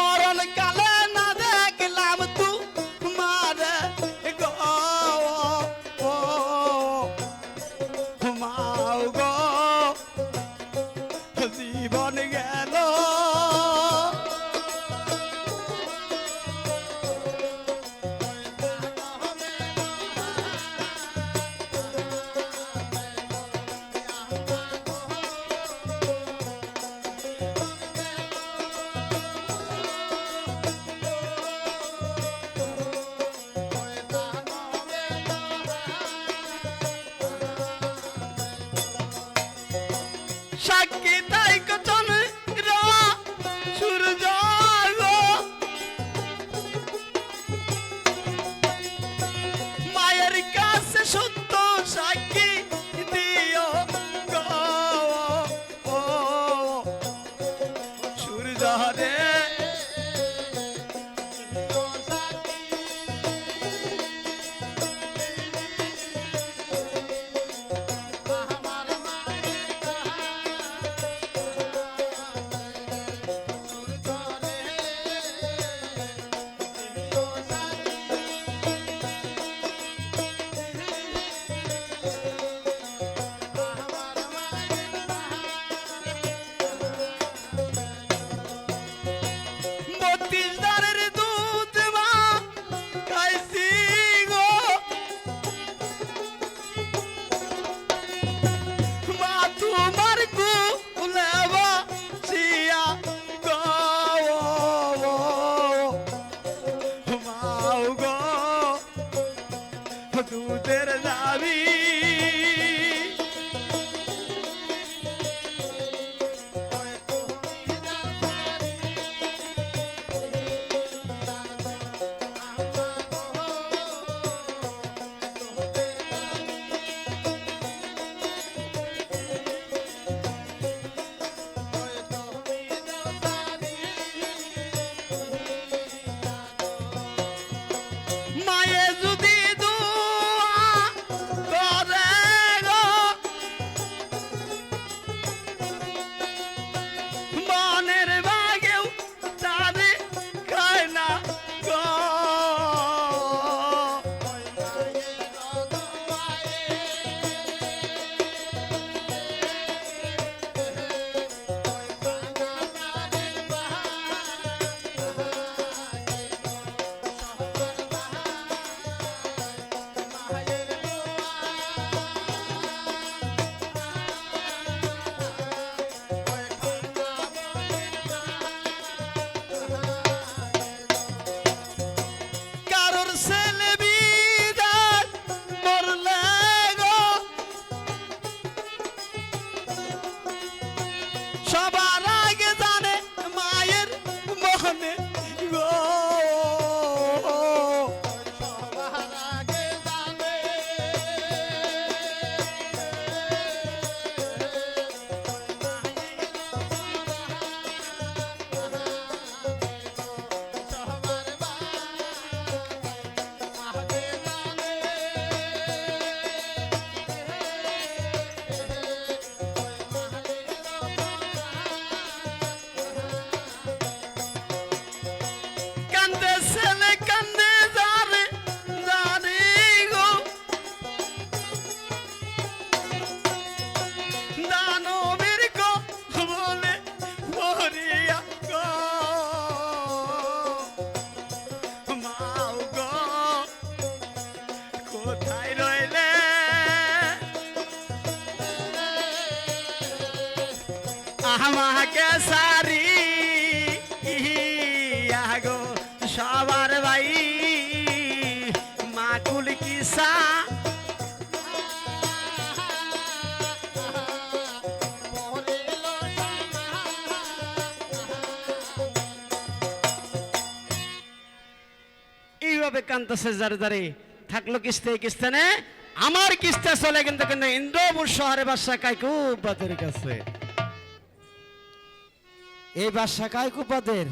মরণ কালে না দেখলাম তোমার গো মাও গো সাক্ষী তাই কচন সূর্য মায়ের কাছে সত্য সাক্ষী দিও সূর্য রে দুধের দাবি আমাকে সারি। গো, সবার ভাই। মাকুল কিসা। এইভাবে কান্তাছে যারে যারে। থাকল কিস্তে, কিস্তানে। আমার কিস্তে চলে কিন্তু কিন্তু ইন্দ্রপুর শহরে বাসা কাইকুবাদের কাছে। এই বাদশা কায়কুপাদের